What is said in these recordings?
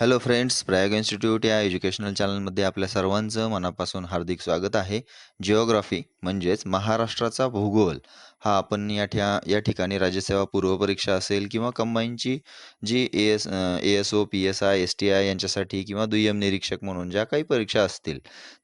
Hello friends Prayag institute या educational चॅनलमध्ये आपल्या सर्वांचं मनापासून हार्दिक स्वागत आहे. जिओग्राफी म्हणजेच महाराष्ट्राचा भूगोल. हा आपण या ठ्या या ठिकाणी राज्यसेवा पूर्वपरीक्षा असेल किंवा कंबाईनची जी A S A S O P S I S T I यांच्यासाठी किंवा दुय्यम निरीक्षक म्हणून ज्या काही परीक्षा असतील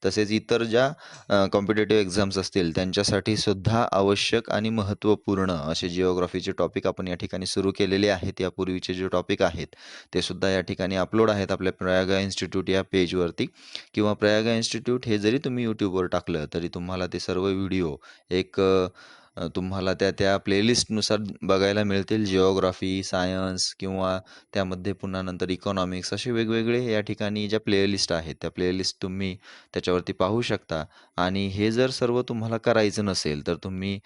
तसेच इतर ज्या कॉम्पिटेटिव्ह एक्झाम्स असतील त्यांच्यासाठी सुद्धा आवश्यक आणि महत्त्वपूर्ण असे जिओग्राफीचे टॉपिक आपण या ठिकाणी सुरू केलेले आहेत. यापूर्वीचे जे टॉपिक आहेत ते सुद्धा या ठिकाणी अपलोड आहेत आपल्या प्रयागा इन्स्टिट्यूट या पेजवरती किंवा प्रयागा इन्स्टिट्यूट हे जरी तुम्ही यूट्यूबवर टाकलं तरी तुम्हाला ते सर्व व्हिडिओ एक तुम्हाला त्या त्या प्लेलिस्टनुसार बघायला मिळतील. जिओग्राफी सायन्स किंवा त्यामध्ये पुन्हा नंतर इकॉनॉमिक्स असे वेगवेगळे या ठिकाणी ज्या प्लेलिस्ट आहेत त्या प्लेलिस्ट तुम्ही त्याच्यावरती पाहू शकता. आणि हे जर सर्व तुम्हाला करायचं नसेल तर तुम्ही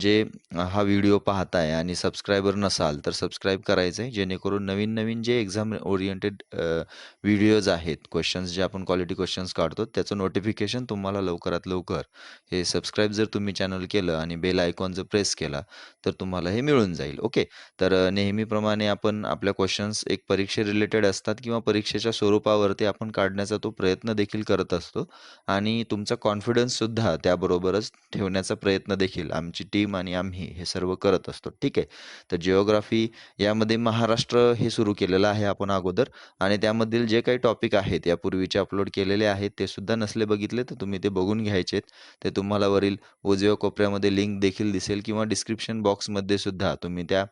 जे हा व्हिडिओ पाहताय आणि सबस्क्रायबर नसाल तर सबस्क्राईब करायचं आहे जेणेकरून नवीन नवीन जे एक्झाम ओरिएंटेड व्हिडिओज आहेत क्वेश्चन्स जे आपण क्वालिटी क्वेश्चन्स काढतो त्याचं नोटिफिकेशन तुम्हाला लवकरात लवकर हे सबस्क्राईब जर तुम्ही चॅनल केलं आणि बेल आयकॉन जर प्रेस केला तर तुम्हाला हे मिळून जाईल. ओके? तर नेहमीप्रमाणे आपण आपल्या क्वेश्चन्स एक परीक्षे रिलेटेड असतात किंवा परीक्षेच्या स्वरूपावरती आपण काढण्याचा तो प्रयत्न देखील करत असतो आणि तुमचा कॉन्फिडन्ससुद्धा त्याबरोबरच ठेवण्याचा प्रयत्न देखील आमची टीम आणि आम्ही हे सर्व करत असतो. ठीक आहे? तर जिओग्राफी यामध्ये महाराष्ट्र हे सुरू केलेलं आहे आपण अगोदर आणि त्यामधील जे काही टॉपिक आहेत यापूर्वीचे अपलोड केलेले आहेत ते सुद्धा नसले बघितले तर तुम्ही ते बघून घ्यायचेत. ते तुम्हाला वरील उजव्या कोपऱ्यामध्ये लिंक देखील दिसेल किंवा डिस्क्रिप्शन बॉक्समध्ये सुद्धा तुम्ही त्या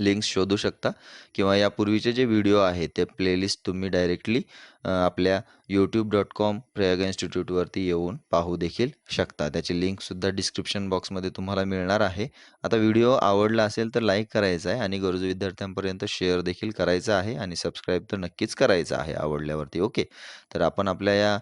लिंक्स शोधू शकता. किंवा यापूर्वीचे जे व्हिडिओ आहेत ते प्लेलिस्ट तुम्ही डायरेक्टली आपल्या यूट्यूब डॉट कॉम प्रयाग इन्स्टिट्यूटवरती येऊन पाहू देखील शकता. त्याची लिंकसुद्धा डिस्क्रिप्शन बॉक्समध्ये तुम्हाला मिळणार आहे. आता व्हिडिओ आवडला असेल तर लाईक करायचा आहे आणि गरजू विद्यार्थ्यांपर्यंत शेअर देखील करायचा आहे आणि सबस्क्राईब तर नक्कीच करायचं आहे आवडल्यावरती ओके तर आपण आपल्या या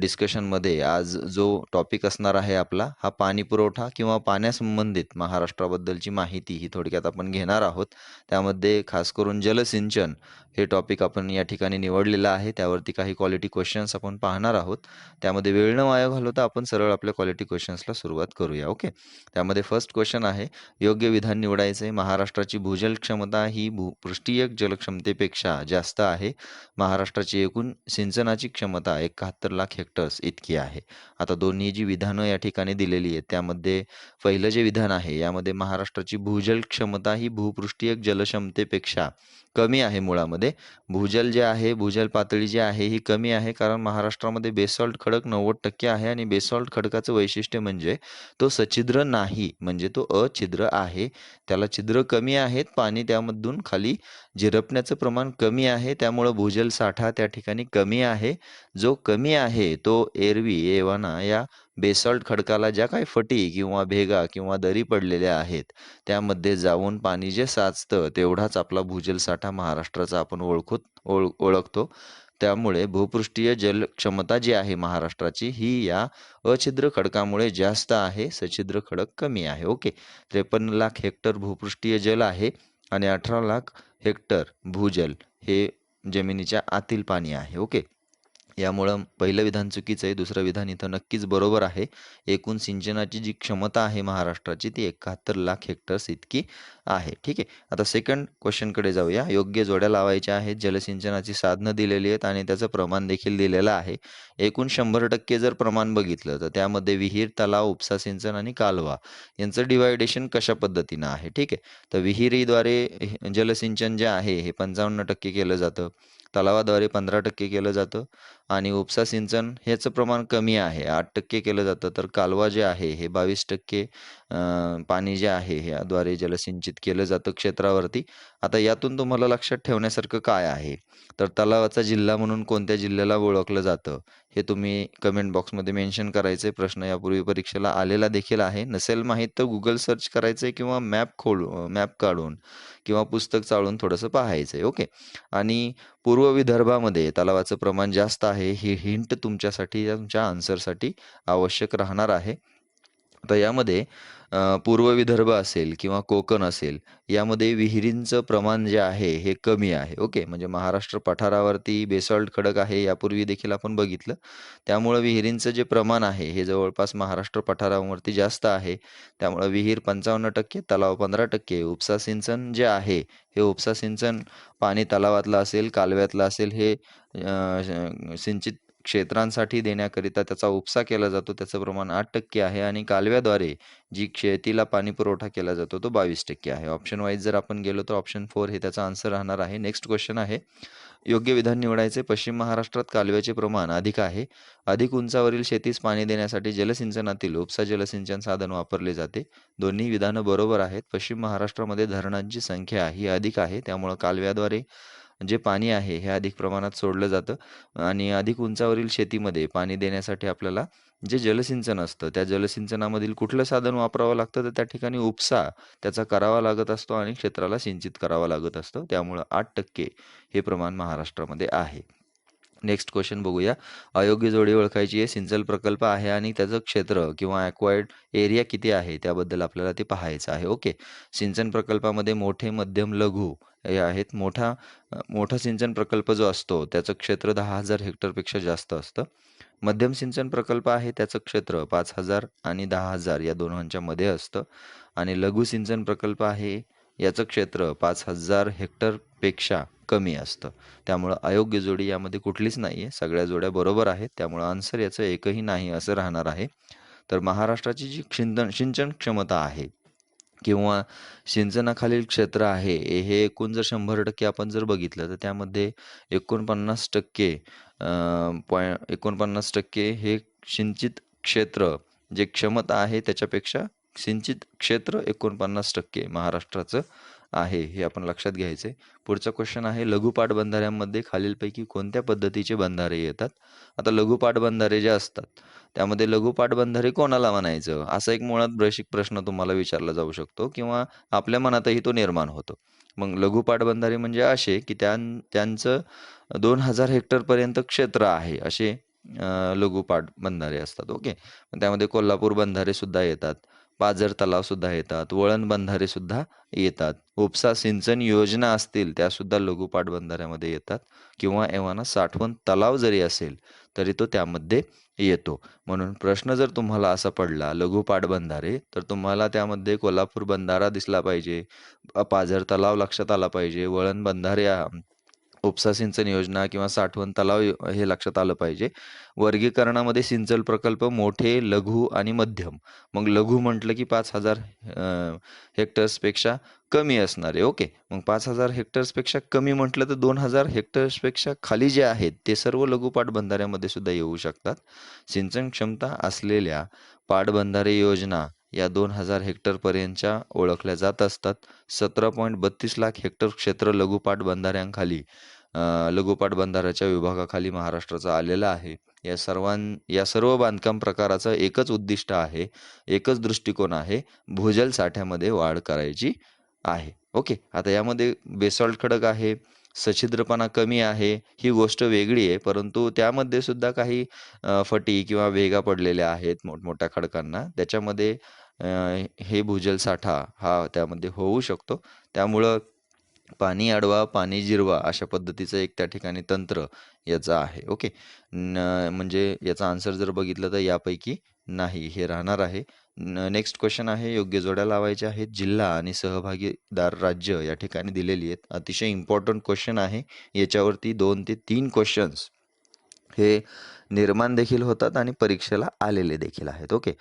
डिस्कशनमध्ये आज जो टॉपिक असणार आहे आपला हा पाणी पुरवठा किंवा पाण्यासंबंधित महाराष्ट्राबद्दलची माहिती ही थोडक्यात आपण घेणार आहोत. त्यामध्ये खास करून जलसिंचन हे टॉपिक आपण या ठिकाणी निवडलेलं आहे. त्यावरती काही क्वालिटी क्वेश्चन्स आपण पाहणार आहोत. त्यामध्ये वेळ न वाया घालवता आपण सरळ आपल्या क्वालिटी क्वेश्चन्सला सुरुवात करूया ओके त्यामध्ये फर्स्ट क्वेश्चन आहे योग्य विधान निवडायचं आहे महाराष्ट्राची भूजल क्षमता ही भूपृष्ठीय जलक्षमतेपेक्षा जास्त आहे. महाराष्ट्राची एकूण सिंचनाची क्षमता एकाहत्तर लाख हेक्टर्स इतकी आहे. आता दोन्ही जी विधानं या ठिकाणी दिलेली आहेत त्यामध्ये पहिलं जे विधान आहे यामध्ये महाराष्ट्राची भूजल क्षमता ही भूपृष्ठीय जलक्षमतेपेक्षा कमी आहे मुळामध्ये. भूजल जे आहे भूजल पातळी जी आहे ही कमी आहे कारण महाराष्ट्रामध्ये बेसॉल्ट खडक नव्वद टक्के आहे आणि बेसॉल्ट खडकाचं वैशिष्ट्य म्हणजे तो सछिद्र नाही म्हणजे तो अछिद्र आहे. त्याला छिद्र कमी आहेत पाणी त्यामधून खाली झिरपण्याचं प्रमाण कमी आहे त्यामुळं भूजल साठा त्या ठिकाणी कमी आहे. जो कमी आहे तो एरवी एवाना या बेसॉल्ट खडकाला ज्या काही फटी किंवा भेगा किंवा दरी पडलेल्या आहेत त्यामध्ये जाऊन पाणी जे साचतं तेवढाच आपला भूजल साठा महाराष्ट्राचा आपण ओळखूत ओळ ओळखतो. त्यामुळे भूपृष्ठीय जल क्षमता जी आहे महाराष्ट्राची ही या अछिद्र खडकामुळे जास्त आहे सछिद्र खडक कमी आहे. ओके. त्रेपन्न लाख हेक्टर भूपृष्ठीय जल आहे आणि अठरा लाख हेक्टर भूजल हे जमिनीच्या आतील पाणी आहे. ओके. यामुळं पहिलं विधान चुकीचं आहे दुसरं विधान इथं नक्कीच बरोबर आहे. एकूण सिंचनाची जी क्षमता आहे महाराष्ट्राची ती एकाहत्तर लाख हेक्टर्स इतकी आहे. ठीक आहे? आता सेकंड क्वेश्चनकडे जाऊया. योग्य जोड्या लावायच्या आहेत जलसिंचनाची साधनं दिलेली आहेत आणि त्याचं प्रमाण देखील दिलेलं आहे. एकूण शंभर टक्के जर प्रमाण बघितलं तर त्यामध्ये विहीर तलाव उपसा सिंचन आणि कालवा यांचं डिवायडेशन कशा पद्धतीनं आहे? ठीक आहे? तर विहिरीद्वारे जलसिंचन जे आहे हे पंचावन्न टक्के केलं जातं. तलावाद्वारे पंधरा टक्के केलं जातं आणि उपसा सिंचन ह्याचं प्रमाण कमी आहे आठ टक्के केलं जातं. तर कालवा जे आहे हे बावीस टक्के पाणी जे आहे ह्याद्वारे जलसिंचित केलं जातं क्षेत्रावरती. आता यातून तुम्हाला लक्षात ठेवण्यासारखं काय आहे? तर तलावाचा जिल्हा म्हणून कोणत्या जिल्ह्याला ओळखलं जातं? हे तुम्ही कमेंट बॉक्समध्ये मेन्शन करायचे प्रश्न यापूर्वी परीक्षेला आलेला देखील आहे. नसेल माहीत तर गुगल सर्च करायचं आहे किंवा मॅप खोलू मॅप काढून किंवा पुस्तक चाळून थोडंसं पाहायचं आहे ओके आणि पूर्व विदर्भामध्ये तलावाचं प्रमाण जास्त आहे. ही हिंट तुमच्यासाठी तुमच्या आन्सरसाठी आवश्यक राहणार आहे. आता यामध्ये पूर्व विदर्भ असेल किंवा कोकण असेल, यामध्ये विहिरींचं प्रमाण जे आहे हे कमी आहे. ओके. म्हणजे महाराष्ट्र पठारावरती बेसॉल्ट खडक आहे यापूर्वी देखील आपण बघितलं. त्यामुळं विहिरींचं जे प्रमाण आहे हे जवळपास महाराष्ट्र पठारावरती जास्त आहे. त्यामुळं विहीर 55% तलाव 15% उपसा सिंचन जे आहे, हे उपसा सिंचन पाणी तलावातलं असेल, कालव्यातलं असेल हे सिंचित क्षेत्रांसाठी देण्याकरिता त्याचा उपसा केला जातो. त्याचं प्रमाण आठ टक्के आहे आणि कालव्याद्वारे जी शेतीला पाणी पुरवठा केला जातो तो 22% आहे. ऑप्शन वाईज जर आपण गेलो तर ऑप्शन फोर हे त्याचा आन्सर राहणार आहे. नेक्स्ट क्वेश्चन आहे. योग्य विधान निवडायचे. पश्चिम महाराष्ट्रात कालव्याचे प्रमाण अधिक आहे. अधिक उंचावरील शेतीस पाणी देण्यासाठी जलसिंचनातील उपसा जलसिंचन साधन वापरले जाते. दोन्ही विधानं बरोबर आहेत. पश्चिम महाराष्ट्रामध्ये धरणांची संख्या ही अधिक आहे. त्यामुळं कालव्याद्वारे जे पाणी आहे हे अधिक प्रमाणात सोडलं जातं आणि अधिक उंचावरील शेतीमध्ये पाणी देण्यासाठी आपल्याला जे जलसिंचन असतं, त्या जलसिंचनामधील कुठलं साधन वापरावं लागतं, तर त्या ठिकाणी उपसा त्याचा करावा लागत असतो आणि क्षेत्राला सिंचित करावा लागत असतो त्यामुळं आठ टक्के हे प्रमाण महाराष्ट्रामध्ये आहे. नेक्स्ट क्वेश्चन बघूया. अयोग्य जोडी ओळखायची आहे. सिंचन प्रकल्प आहे आणि त्याचं क्षेत्र किंवा ॲक्वायर्ड एरिया किती आहे त्याबद्दल आपल्याला ते पाहायचं आहे. ओके. सिंचन प्रकल्पामध्ये मोठे, मध्यम, लघु हे आहेत. मोठा मोठा सिंचन प्रकल्प जो असतो त्याचं क्षेत्र दहा हजार हेक्टरपेक्षा जास्त असतं. मध्यम सिंचन प्रकल्प आहे त्याचं क्षेत्र पाच हजार आणि दहा हजार या दोघांच्या मध्ये असतं आणि लघु सिंचन प्रकल्प आहे याचं क्षेत्र पाच हजार हेक्टरपेक्षा कमी असतं. त्यामुळं अयोग्य जोडी यामध्ये कुठलीच नाही आहे. सगळ्या जोड्या बरोबर आहेत. त्यामुळं आन्सर याचं एकही नाही असं राहणार आहे. तर महाराष्ट्राची जी सिंचन सिंचन क्षमता आहे किंवा सिंचनाखालील क्षेत्र आहे हे एकूण जर 100% आपण जर बघितलं तर त्यामध्ये 49% अ, पॉइं 49% हे सिंचित क्षेत्र जे क्षमता आहे त्याच्यापेक्षा सिंचित क्षेत्र 49% महाराष्ट्राचं आहे हे आपण लक्षात घ्यायचे पुढचं पुढचा क्वेश्चन आहे लघुपाठ बंधाऱ्यांमध्ये खालीलपैकी कोणत्या पद्धतीचे बंधारे येतात? आता लघुपाठ बंधारे जे असतात त्यामध्ये लघुपाठ बंधारे कोणाला म्हणायचं? असा एक मुळात ब्रशिक प्रश्न तुम्हाला विचारला जाऊ शकतो किंवा आपल्या मनातही तो निर्माण होतो. मग लघुपाठ बंधारे म्हणजे असे की त्यां त्यांचं दोन हजार हेक्टरपर्यंत क्षेत्र आहे असे लघुपाठ बंधारे असतात. ओके. त्यामध्ये कोल्हापूर बंधारे सुद्धा येतात. पाझर तलावसुद्धा येतात. वळण बंधारेसुद्धा येतात. उपसा सिंचन योजना असतील त्यासुद्धा लघुपाट बंधाऱ्यामध्ये येतात किंवा एव्हाना साठवण तलाव जरी असेल तरी तो त्यामध्ये येतो. म्हणून प्रश्न जर तुम्हाला असा पडला लघुपाट बंधारे तर तुम्हाला त्यामध्ये कोल्हापूर बंधारा दिसला पाहिजे. पाझर तलाव लक्षात आला पाहिजे. वळण बंधारे उपसा सिंचन योजना किंवा साठवण तलाव हे लक्षात आलं पाहिजे. वर्गीकरणामध्ये सिंचन प्रकल्प मोठे, लघु आणि मध्यम. मग लघु म्हटलं की पाच हजार हेक्टर्सपेक्षा कमी असणारे. ओके. मग पाच हजार हेक्टर्सपेक्षा कमी म्हटलं तर दोन हजार हेक्टर्सपेक्षा खाली जे आहेत ते सर्व लघु पाटबंधाऱ्यामध्ये सुद्धा येऊ शकतात. सिंचन क्षमता असलेल्या पाटबंधारे योजना या दोन हजार हेक्टरपर्यंतच्या ओळखल्या जात असतात. 17.32 लाख हेक्टर क्षेत्र लघुपाट बंधाऱ्यांखाली लघुपाट बंधाऱ्याच्या विभागाखाली महाराष्ट्राचा आलेलं आहे. या सर्वां या सर्व बांधकाम प्रकाराचं एकच उद्दिष्ट आहे, एकच दृष्टिकोन आहे, भूजल साठ्यामध्ये वाढ करायची आहे. ओके. आता यामध्ये बेसॉल्ट खडक आहे, सच्छिद्रपणा कमी आहे, ही गोष्ट वेगळी आहे. परंतु त्यामध्ये सुद्धा काही फटी किंवा वेगा पडलेल्या आहेत मोठमोठ्या खडकांना. त्याच्यामध्ये हे भूजल साठा हा त्यामध्ये होऊ शकतो. त्यामुळं पाणी अडवा, पाणी जिरवा अशा पद्धतीचं एक त्या ठिकाणी तंत्र याचं आहे. ओके. म्हणजे याचा आन्सर जर बघितलं तर यापैकी नाही हे राहणार आहे. नेक्स्ट क्वेश्चन आहे योग्य जोड्या लावायच्या आहेत. जिल्हा आणि सहभागीदार राज्य या ठिकाणी दिलेली आहेत. अतिशय इम्पॉर्टंट क्वेश्चन आहे. याच्यावरती दोन ते तीन क्वेश्चन्स हे निर्माण देखील होतात आणि परीक्षेला आलेले देखील आहेत. ओके.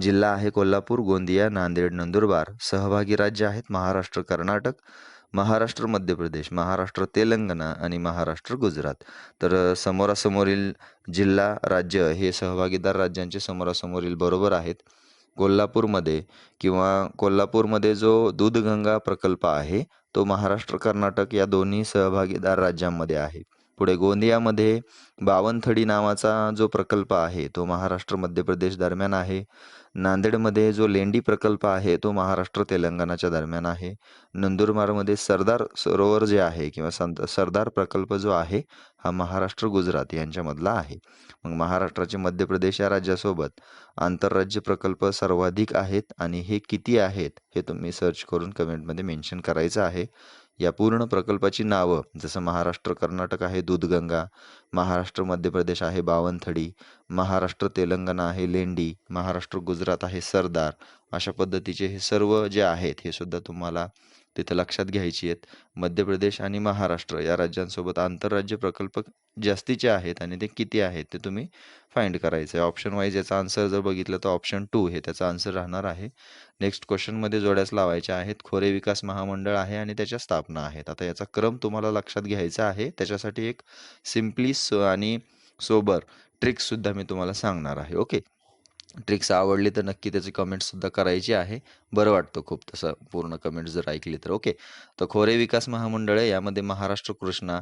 जिल्हा आहे कोल्हापूर, गोंदिया, नांदेड, नंदुरबार. सहभागी राज्य आहेत महाराष्ट्र, कर्नाटक, महाराष्ट्र, मध्य प्रदेश, महाराष्ट्र, तेलंगणा आणि महाराष्ट्र, गुजरात. तर समोरासमोरील जिल्हा, राज्य हे सहभागीदार राज्यांचे समोरासमोरील बरोबर आहेत. कोल्हापूरमध्ये किंवा कोल्हापूरमध्ये जो दूधगंगा प्रकल्प आहे तो महाराष्ट्र, कर्नाटक या दोन्ही सहभागीदार राज्यांमध्ये आहे. पुढे गोंदियामध्ये बावनथडी नावाचा जो प्रकल्प आहे तो महाराष्ट्र मध्य प्रदेश दरम्यान आहे नांदेडमध्ये जो लेंडी प्रकल्प आहे तो महाराष्ट्र तेलंगणाच्या दरम्यान आहे. नंदुरबारमध्ये सरदार सरोवर जे आहे किंवा संत सरदार प्रकल्प जो आहे हा महाराष्ट्र गुजरात यांच्यामधला आहे. मग महाराष्ट्राचे मध्य प्रदेश या राज्यासोबत आंतरराज्य प्रकल्प सर्वाधिक आहेत आणि हे किती आहेत हे तुम्ही सर्च करून कमेंटमध्ये मेन्शन करायचं आहे. या पूर्ण प्रकल्पाची नावं जसं महाराष्ट्र कर्नाटक आहे दूधगंगा महाराष्ट्र मध्य प्रदेश आहे बावनथडी महाराष्ट्र तेलंगणा आहे लेंडी महाराष्ट्र गुजरात आहे सरदार अशा पद्धतीचे हे सर्व जे आहेत हे सुद्धा तुम्हाला तिथं लक्षात घ्यायची आहेत. मध्य प्रदेश आणि महाराष्ट्र या राज्यांसोबत आंतरराज्य प्रकल्प जास्तीचे आहेत आणि ते किती आहेत ते तुम्ही फाइंड करायचं आहे ऑप्शन वाईज याचा आन्सर जर बघितलं तर ऑप्शन टू हे त्याचा आन्सर राहणार आहे. नेक्स्ट क्वेश्चनमध्ये जोड्यास लावायच्या आहेत. खोरे विकास महामंडळ आहे आणि त्याच्या स्थापना आहेत. आता याचा क्रम तुम्हाला लक्षात घ्यायचा आहे. त्याच्यासाठी एक सिम्पली सो आणि सोबर ट्रिक्ससुद्धा मी तुम्हाला सांगणार आहे. ओके ट्रिक्स आवडली तर नक्की त्याची कमेंट्ससुद्धा करायची आहे. बरं वाटतं खूप तसं पूर्ण कमेंट्स जर ऐकली तर. ओके तर खोरे विकास महामंडळ आहे. यामध्ये महाराष्ट्र कृष्णा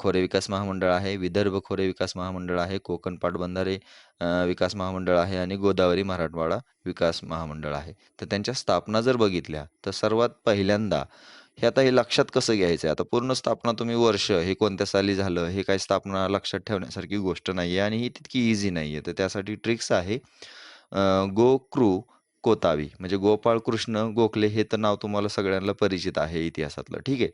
खोरे विकास महामंडळ आहे. विदर्भ खोरे विकास महामंडळ आहे. कोकण पाटबंधारे विकास महामंडळ आहे. आणि गोदावरी मराठवाडा विकास महामंडळ आहे. तर त्यांच्या स्थापना जर बघितल्या तर सर्वात पहिल्यांदा हे आता हे लक्षात कसं घ्यायचं आहे आता पूर्ण स्थापना तुम्ही वर्ष हे कोणत्या साली झालं हे काय स्थापना लक्षात ठेवण्यासारखी गोष्ट नाही आहे आणि ही तितकी इझी नाही आहे तर त्यासाठी ट्रिक्स आहे गो क्रू कोतावी. म्हणजे गोपाळ कृष्ण गोखले हे तर नाव तुम्हाला सगळ्यांना परिचित आहे इतिहासातलं. ठीक आहे?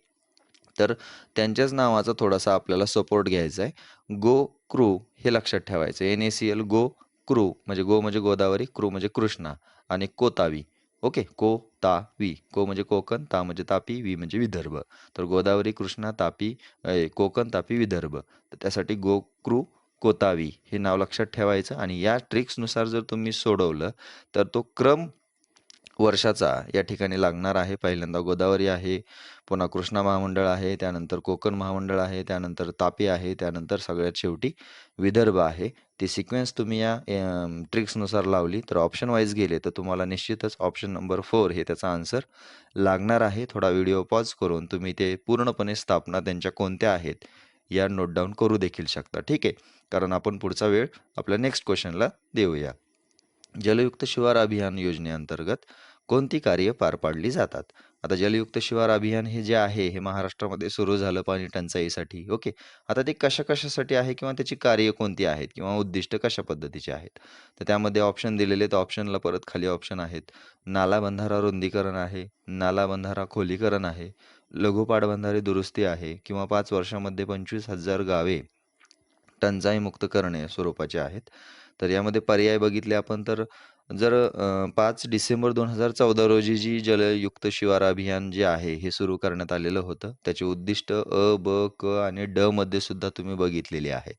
तर त्यांच्याच नावाचा थोडासा आपल्याला सपोर्ट घ्यायचा आहे गो क्रू हे लक्षात ठेवायचं N A C L go crew म्हणजे गो म्हणजे गोदावरी क्रू म्हणजे कृष्णा आणि कोतावी. ओके. को ता वी. को म्हणजे कोकण ता म्हणजे तापी वी म्हणजे विदर्भ. तर गोदावरी कृष्णा तापी कोकण तापी विदर्भ. तर त्यासाठी गोक्रू कोतावी हे नाव लक्षात ठेवायचं. आणि या ट्रिक्सनुसार जर तुम्ही सोडवलं तर तो क्रम वर्षाचा या ठिकाणी लागणार आहे. पहिल्यांदा गोदावरी आहे पुन्हा कृष्णा महामंडळ आहे त्यानंतर कोकण महामंडळ आहे त्यानंतर तापी आहे त्यानंतर सगळ्यात शेवटी विदर्भ आहे. ती सिक्वेन्स तुम्ही या ट्रिक्सनुसार लावली तर ऑप्शन वाईज गेले तर तुम्हाला निश्चितच ऑप्शन नंबर फोर हे त्याचा आन्सर लागणार आहे. थोडा व्हिडिओ पॉज करून तुम्ही ते पूर्णपणे स्थापना त्यांच्या कोणत्या आहेत या नोट डाऊन करू देखील शकता. ठीक आहे? कारण आपण पुढचा वेळ आपल्या नेक्स्ट क्वेश्चनला देऊया. जलयुक्त शिवार अभियान योजनेअंतर्गत कोणती कार्य पार पाडली जातात? आता जलयुक्त शिवार अभियान हे जे आहे हे महाराष्ट्रामध्ये सुरू झालं पाणी टंचाईसाठी ओके? आता ते कशा कशासाठी आहे किंवा त्याची कार्य कोणती आहेत किंवा उद्दिष्ट कशा पद्धतीचे आहेत? तर त्यामध्ये ऑप्शन दिलेले तर ऑप्शनला परत खाली ऑप्शन आहेत. नाला बंधारा रुंदीकरण आहे. नाला बंधारा खोलीकरण आहे. लघु पाटबंधारे दुरुस्ती आहे किंवा पाच वर्षामध्ये पंचवीस हजार गावे टंचाईमुक्त करणे स्वरूपाचे आहेत. तर यामध्ये पर्याय बघितले आपण तर जर अ, पाच डिसेंबर दोन हजार चौदा रोजी जी जलयुक्त शिवार अभियान जे आहे हे सुरू करण्यात आलेलं होतं त्याचे उद्दिष्ट अ ब क आणि ड मध्ये सुद्धा तुम्ही बघितलेली आहेत.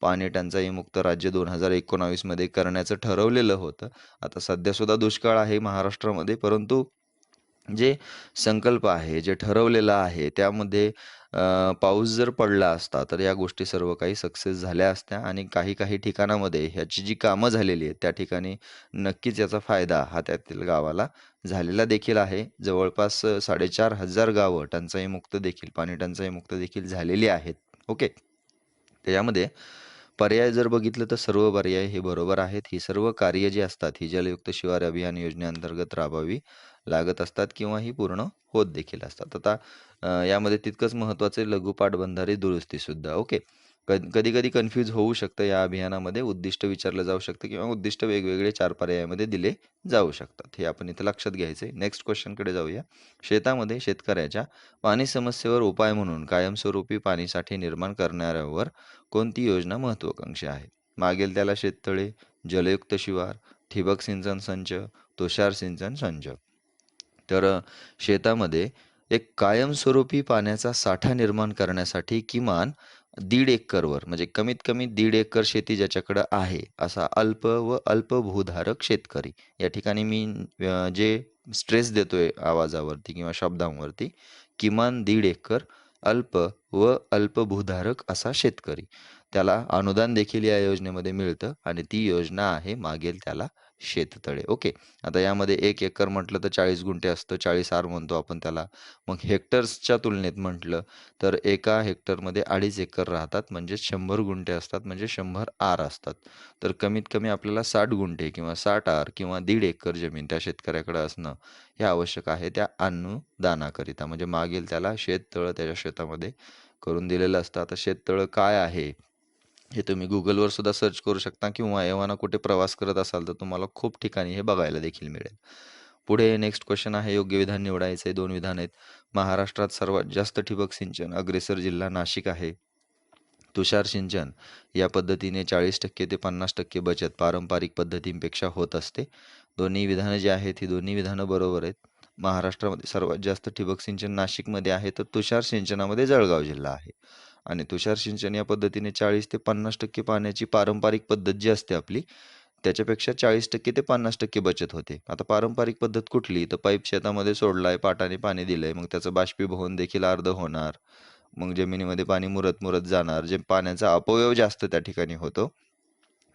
पाणी टंचाई मुक्त राज्य दोन हजार एकोणावीसमध्ये करण्याचं ठरवलेलं होतं. आता सध्या सुद्धा दुष्काळ आहे महाराष्ट्रामध्ये परंतु जे संकल्प आहे जे ठरवलेलं आहे त्यामध्ये पाऊस जर पडला असता तर या गोष्टी सर्व काही सक्सेस झाल्या असत्या आणि काही काही ठिकाणामध्ये ह्याची जी कामं झालेली आहेत त्या ठिकाणी नक्कीच याचा फायदा हा त्यातील गावाला झालेला देखील आहे. जवळपास साडेचार हजार गावं टंचाईमुक्त देखील पाणी टंचाईमुक्त देखील झालेली आहेत. ओके? त्याच्यामध्ये पर्याय जर बघितलं तर सर्व पर्याय हे बरोबर आहेत. ही सर्व कार्य जी असतात ही जलयुक्त शिवार अभियान योजनेअंतर्गत राबवावी. लागत असतात किंवा ही पूर्ण होत देखील असतात. आता यामध्ये तितकंच महत्त्वाचे आहे दुरुस्तीसुद्धा ओके. कधी कधी कधी कन्फ्यूज होऊ शकतं या अभियानामध्ये उद्दिष्ट विचारलं जाऊ शकतं किंवा उद्दिष्ट वेगवेगळे चार पर्यायामध्ये दिले जाऊ शकतात. हे आपण इथं लक्षात घ्यायचं आहे. नेक्स्ट क्वेश्चनकडे जाऊया. शेतामध्ये शेतकऱ्याच्या पाणी समस्येवर उपाय म्हणून कायमस्वरूपी पाणीसाठे निर्माण करणाऱ्यावर कोणती योजना महत्त्वाकांक्षी आहे? मागेल त्याला शेततळे जलयुक्त शिवार ठिबक सिंचन संच तुषार सिंचन संच. तर शेतामध्ये एक कायमस्वरूपी पाण्याचा साठा निर्माण करण्यासाठी किमान दीड एकरवर म्हणजे कमीत कमी दीड एकर शेती ज्याच्याकडं आहे असा अल्प व अल्पभूधारक शेतकरी. या ठिकाणी मी जे स्ट्रेस देतोय आवाजावरती किंवा शब्दांवरती किमान दीड एकर अल्प व अल्पभूधारक असा शेतकरी. त्याला अनुदान देखील या योजनेमध्ये मिळतं आणि ती योजना आहे मागेल त्याला शेततळे. ओके. आता यामध्ये एक एकर म्हटलं तर चाळीस गुंठे असतं चाळीस आर म्हणतो आपण त्याला. मग हेक्टर्सच्या तुलनेत म्हटलं तर एका हेक्टरमध्ये अडीच एकर राहतात म्हणजे शंभर गुंठे असतात म्हणजे शंभर आर असतात. तर कमीत कमी आपल्याला साठ गुंठे किंवा साठ आर किंवा दीड एकर जमीन त्या शेतकऱ्याकडे असणं हे आवश्यक आहे त्या अनुदानाकरिता. म्हणजे मागील त्याला शेततळं त्याच्या शेतामध्ये करून दिलेलं असतं. आता शेततळं काय आहे? हे तुम्ही गुगलवर सुद्धा सर्च करू शकता किंवा एव्हाना कुठे प्रवास करत असाल तर तुम्हाला खूप ठिकाणी हे बघायला देखील मिळेल. पुढे नेक्स्ट क्वेश्चन आहे योग्य विधान निवडायचं आहे दोन विधान आहेत. महाराष्ट्रात सर्वात जास्त ठिबक सिंचन अग्रेसर जिल्हा नाशिक आहे. तुषार सिंचन या पद्धतीने चाळीस टक्के ते पन्नास टक्के बचत पारंपरिक पद्धतींपेक्षा होत असते. दोन्ही विधानं जी आहेत ही दोन्ही विधानं बरोबर आहेत. महाराष्ट्रामध्ये सर्वात जास्त ठिबक सिंचन नाशिकमध्ये आहे तर तुषार सिंचनामध्ये जळगाव जिल्हा आहे. आणि तुषार सिंचन या पद्धतीने चाळीस ते पन्नास टक्के पाण्याची पारंपरिक पद्धत जी असते आपली त्याच्यापेक्षा चाळीस टक्के ते पन्नास टक्के बचत होते. आता पारंपरिक पद्धत कुठली? तर पाईप शेतामध्ये सोडलाय पाटाने पाणी दिलंय मग त्याचं बाष्पीभवन देखील अर्ध होणार मग जमिनीमध्ये पाणी मुरत मुरत जाणार जे पाण्याचा अपव्यय जास्त त्या ठिकाणी होतो.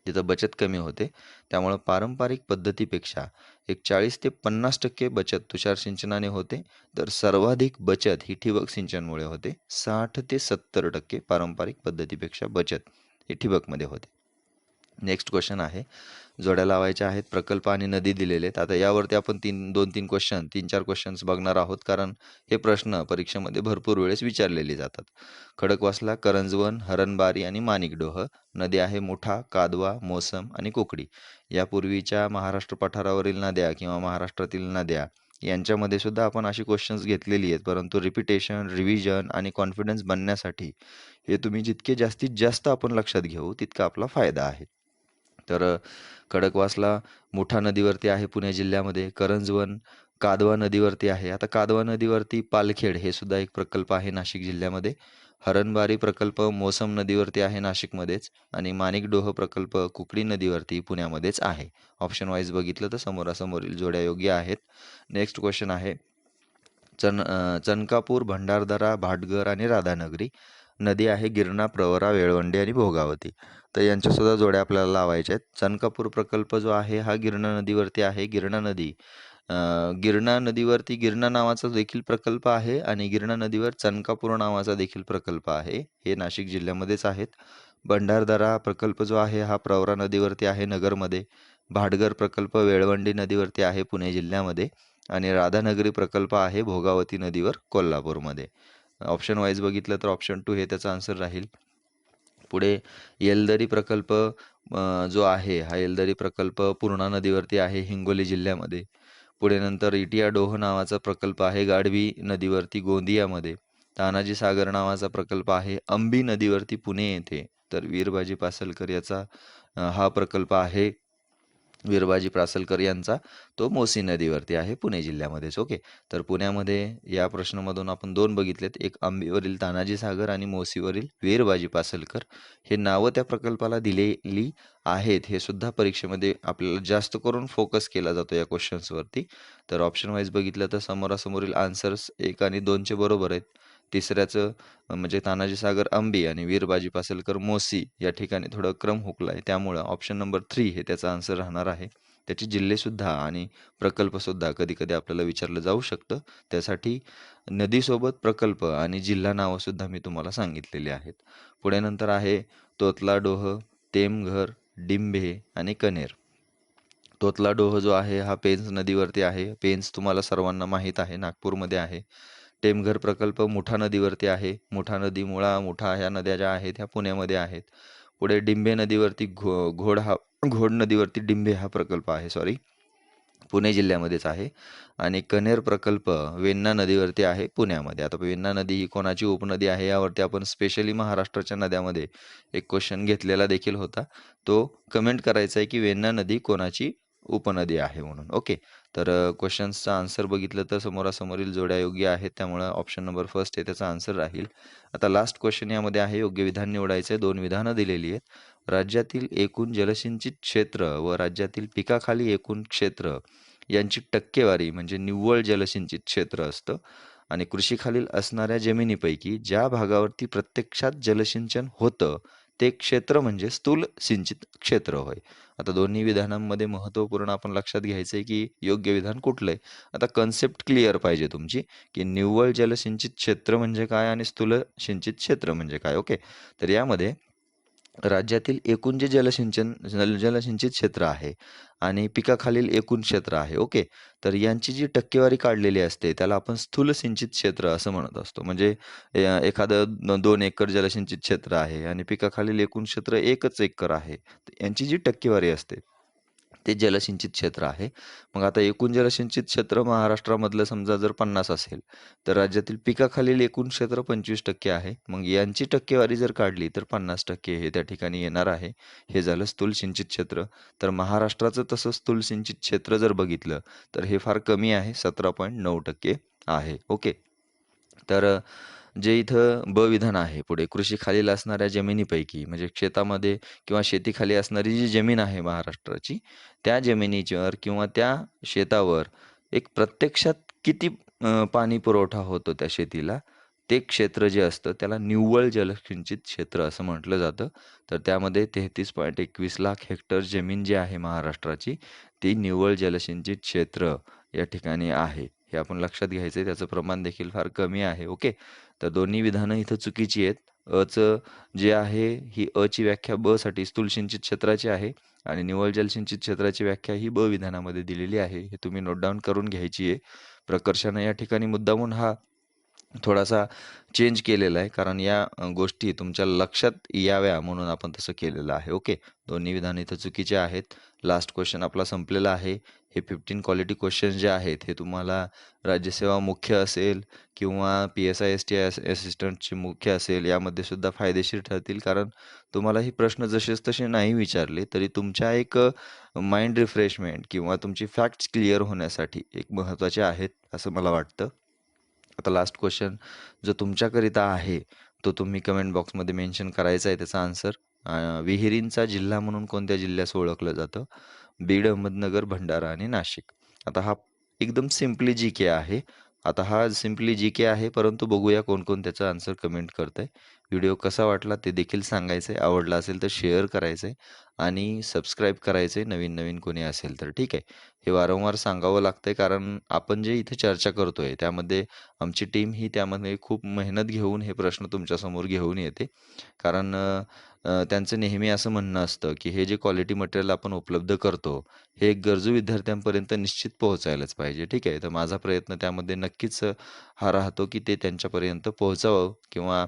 जिथं बचत कमी होते त्यामुळं पारंपरिक पद्धतीपेक्षा एक चाळीस ते पन्नास टक्के बचत तुषार सिंचनाने होते. तर सर्वाधिक बचत ही ठिबक सिंचनमुळे होते. साठ ते सत्तर टक्के पारंपरिक पद्धतीपेक्षा बचत ही ठिबकमध्ये होते. नेक्स्ट क्वेश्चन आहे. जोड्या लावायच्या आहेत प्रकल्प आणि नदी दिलेले आहेत. आता यावरती आपण तीन दोन तीन क्वेश्चन तीन चार क्वेश्चन्स बघणार आहोत. कारण हे प्रश्न परीक्षेमध्ये भरपूर वेळेस विचारलेले जातात. खडकवासला करंजवन हरणबारी आणि माणिकडोह नदी आहे मुठा कादवा मोसम आणि कोकडी. यापूर्वीच्या महाराष्ट्र पठारावरील नद्या किंवा महाराष्ट्रातील नद्या यांच्यामध्ये सुद्धा आपण अशी क्वेश्चन्स घेतलेली आहेत. परंतु रिपिटेशन रिव्हिजन आणि कॉन्फिडन्स बनण्यासाठी हे तुम्ही जितके जास्तीत जास्त आपण लक्षात घेऊ तितका आपला फायदा आहे. तर खडकवासला मुठा नदीवरती आहे पुणे जिल्ह्यामध्ये. करंजवन कादवा नदीवरती आहे. आता कादवा नदीवरती पालखेड हे सुद्धा एक प्रकल्प आहे नाशिक जिल्ह्यामध्ये. हरणबारी प्रकल्प मोसम नदीवरती आहे नाशिकमध्येच आणि माणिकडोह प्रकल्प कुकडी नदीवरती पुण्यामध्येच आहे. ऑप्शन वाईज बघितलं तर समोरासमोरील जोड्या योग्य आहेत. नेक्स्ट क्वेश्चन आहे चन चनकापूर भंडारदरा भाटघर आणि राधानगरी. नदी आहे गिरणा प्रवरा वेळवंडी आणि भोगावती. तर यांच्यासुद्धा जोड्या आपल्याला लावायच्या आहेत. चनकापूर प्रकल्प जो आहे हा गिरणा नदीवरती आहे गिरणा नदी. गिरणा नदीवरती गिरणा नावाचा देखील प्रकल्प आहे आणि गिरणा नदीवर चनकापूर नावाचा देखील प्रकल्प आहे. हे नाशिक जिल्ह्यामध्येच आहेत. भंडारदरा प्रकल्प जो आहे हा प्रवरा नदीवरती आहे नगरमध्ये. भाटघर प्रकल्प वेळवंडी नदीवरती आहे पुणे जिल्ह्यामध्ये. आणि राधानगरी प्रकल्प आहे भोगावती नदीवर कोल्हापूरमध्ये. ऑप्शन वाईज बघितलं तर ऑप्शन टू हे त्याचा आन्सर राहील. पुढे येलदरी प्रकल्प जो आहे हा येलदरी प्रकल्प पूर्णा नदीवरती आहे हिंगोली जिल्ह्यामध्ये. पुढे नंतर इटिया डोह नावाचा प्रकल्प आहे गाढवी नदीवरती गोंदियामध्ये. तानाजी सागर नावाचा प्रकल्प आहे अंबी नदीवरती पुणे येथे. तर वीरबाजी पासलकर याचा हा प्रकल्प आहे. वीरबाजी प्रासलकर यांचा तो मोसी नदीवरती आहे पुणे जिल्ह्यामध्येच. ओके? तर पुण्यामध्ये या प्रश्नामधून आपण दोन बघितलेत. एक आंबीवरील तानाजी सागर आणि मोसीवरील वीरबाजी पासलकर. हे नावं त्या प्रकल्पाला दिलेली आहेत. हे सुद्धा परीक्षेमध्ये आपल्याला जास्त करून फोकस केला जातो या क्वेश्चन्सवरती तर ऑप्शन वाईज बघितलं तर समोरासमोरील आन्सर्स एक आणि दोनचे बरोबर आहेत. तिसऱ्याचं म्हणजे तानाजी सागर अंबी आणि वीरबाजी पासलकर मोसी या ठिकाणी थोडं क्रम हुकला आहे. त्यामुळं ऑप्शन नंबर थ्री हे त्याचा आन्सर राहणार आहे. त्याचे जिल्हेसुद्धा आणि प्रकल्पसुद्धा कधी कधी आपल्याला विचारलं जाऊ शकतं. त्यासाठी नदीसोबत प्रकल्प आणि जिल्हा नावंसुद्धा मी तुम्हाला सांगितलेली आहेत. पुढे नंतर आहे तोतला डोह तेमघर डिंभे आणि कनेर. तोतला डोह जो आहे हा पेन्स नदीवरती आहे. पेन्स तुम्हाला सर्वांना माहीत आहे. नागपूरमध्ये आहे. टेमघर प्रकल्प मुठा नदीवरती आहे. मुठा नदी मुळा मुठा ह्या नद्या ज्या आहेत ह्या पुण्यामध्ये आहेत. पुढे डिंबे नदीवरती घो घोड हा घोड नदीवरती डिंबे हा प्रकल्प आहे सॉरी पुणे जिल्ह्यामध्येच आहे. आणि कनेर प्रकल्प वेण्णा नदीवरती आहे पुण्यामध्ये. आता वेण्णा नदी ही कोणाची उपनदी आहे यावरती आपण स्पेशली महाराष्ट्राच्या नद्यामध्ये एक क्वेश्चन घेतलेला देखील होता. तो कमेंट करायचा आहे की वेण्णा नदी कोणाची उपनदी आहे म्हणून. ओके तर क्वेश्चन्सचा आन्सर बघितलं तर समोरासमोरील जोड्या योग्य आहेत त्यामुळं ऑप्शन नंबर फर्स्ट आहे त्याचा आन्सर राहील. आता लास्ट क्वेश्चन यामध्ये आहे योग्य विधान निवडायचं आहे दोन विधानं दिलेली आहेत. राज्यातील एकूण जलसिंचित क्षेत्र व राज्यातील पिकाखाली एकूण क्षेत्र यांची टक्केवारी म्हणजे निव्वळ जलसिंचित क्षेत्र असतं आणि कृषीखालील असणाऱ्या जमिनीपैकी ज्या भागावरती प्रत्यक्षात जलसिंचन होतं ते क्षेत्र म्हणजे स्थूल सिंचित क्षेत्र होय. आता दोन्ही विधानांमध्ये महत्त्वपूर्ण आपण लक्षात घ्यायचं आहे की योग्य विधान कुठलं आहे आता कन्सेप्ट क्लिअर पाहिजे तुमची की निव्वळ जलसिंचित क्षेत्र म्हणजे काय आणि स्थूल सिंचित क्षेत्र म्हणजे काय ओके? तर यामध्ये राज्यातील एकूण जे जलसिंचन जल जलसिंचित क्षेत्र आहे आणि पिकाखालील एकूण क्षेत्र आहे ओके? तर यांची जी टक्केवारी काढलेली असते त्याला आपण स्थूल सिंचित क्षेत्र असं म्हणत असतो. म्हणजे एखादं दोन एकर जलसिंचित क्षेत्र आहे आणि पिकाखालील एकूण क्षेत्र एकच एकर आहे. यांची जी टक्केवारी असते ते जलसिंचित क्षेत्र आहे. मग आता एकूण जलसिंचित क्षेत्र महाराष्ट्रामधलं समजा जर पन्नास असेल तर राज्यातील पिकाखालील एकूण क्षेत्र पंचवीस टक्के आहे. मग यांची टक्केवारी जर काढली तर पन्नास टक्के हे त्या ठिकाणी येणार आहे. हे झालं स्थूल सिंचित क्षेत्र. तर महाराष्ट्राचं तसं स्थूल सिंचित क्षेत्र जर बघितलं तर हे फार कमी आहे सतरा पॉईंट नऊ टक्के आहे. ओके. तर जे इथं ब विधान आहे पुढे कृषीखालील असणाऱ्या जमिनीपैकी म्हणजे शेतामध्ये किंवा शेतीखाली असणारी जी जमीन आहे महाराष्ट्राची त्या जमिनीवर किंवा त्या शेतावर एक प्रत्यक्षात किती पाणी पुरवठा होतो त्या शेतीला ते क्षेत्र जे असतं त्याला निव्वळ जलसिंचित क्षेत्र असं म्हटलं जातं. तर त्यामध्ये तेहतीस पॉईंट एकवीस लाख हेक्टर जमीन जी आहे महाराष्ट्राची ती निव्वळ जलसिंचित क्षेत्र या ठिकाणी आहे. हे आपण लक्षात घ्यायचं आहे त्याचं प्रमाण देखील फार कमी आहे. ओके? तर दोन्ही विधानं इथं चुकीची आहेत. अचं जे आहे ही अची व्याख्या ब साठी स्थूल सिंचित क्षेत्राची आहे आणि निवळ जलसिंचित क्षेत्राची व्याख्या ही ब विधानामध्ये दिलेली आहे. हे तुम्ही नोट डाऊन करून घ्यायची आहे. प्रकर्षानं या ठिकाणी मुद्दामून हा थोडासा चेंज केलेला आहे. कारण या गोष्टी तुमच्या लक्षात याव्या म्हणून आपण तसं केलेलं आहे. ओके दोन्ही विधान इथं चुकीचे आहेत. लास्ट क्वेश्चन आपला संपलेला आहे. हे फिफ्टीन क्वालिटी क्वेश्चन जे आहेत हे तुम्हाला राज्यसेवा मुख्य असेल किंवा P S I S T असिस्टंटचे मुख्य असेल यामध्ये सुद्धा फायदेशीर ठरतील. कारण तुम्हाला ही प्रश्न जसेच तसे नाही विचारले तरी तुमच्या एक माइंड रिफ्रेशमेंट किंवा तुमची फॅक्ट्स क्लिअर होण्यासाठी एक महत्त्वाचे आहेत असं मला वाटतं. आता लास्ट क्वेश्चन जो तुमच्याकरिता आहे तो तुम्ही कमेंट बॉक्समध्ये मेन्शन करायचा आहे त्याचा आन्सर विहिरींचा जिल्हा म्हणून कोणत्या जिल्ह्यास ओळखलं जातं? बीड अहमदनगर भंडारा आणि नाशिक. आता हा एकदम सिम्पली जी के आहे. आता हा सिम्पली जी के आहे परंतु बघूया कोण कोण त्याचा आन्सर कमेंट करत आहे व्हिडिओ कसा वाटला ते देखील सांगायचं आहे आवडला असेल तर शेअर करायचं आहे आणि सबस्क्राईब करायचं आहे नवीन नवीन कोणी असेल तर. ठीक आहे. हे वारंवार सांगावं लागतं आहे कारण आपण जे इथे चर्चा करतो आहे त्यामध्ये आमची टीम ही त्यामध्ये खूप मेहनत घेऊन हे प्रश्न तुमच्यासमोर घेऊन येते. कारण अ, त्यांचं नेहमी असं म्हणणं असतं की हे जे क्वालिटी मटेरियल आपण उपलब्ध करतो हे गरजू विद्यार्थ्यांपर्यंत निश्चित पोहोचायलाच पाहिजे. ठीक आहे. तर माझा प्रयत्न त्यामध्ये नक्कीच हा राहतो की ते त्यांच्यापर्यंत पोहोचावं किंवा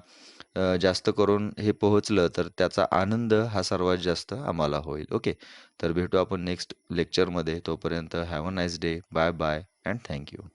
जास्त करून हे पोहोचलं तर त्याचा आनंद हा सर्वात जास्त आम्हाला होईल. ओके? तर भेटू आपण नेक्स्ट लेक्चरमध्ये. तोपर्यंत have a nice day. Bye bye and thank you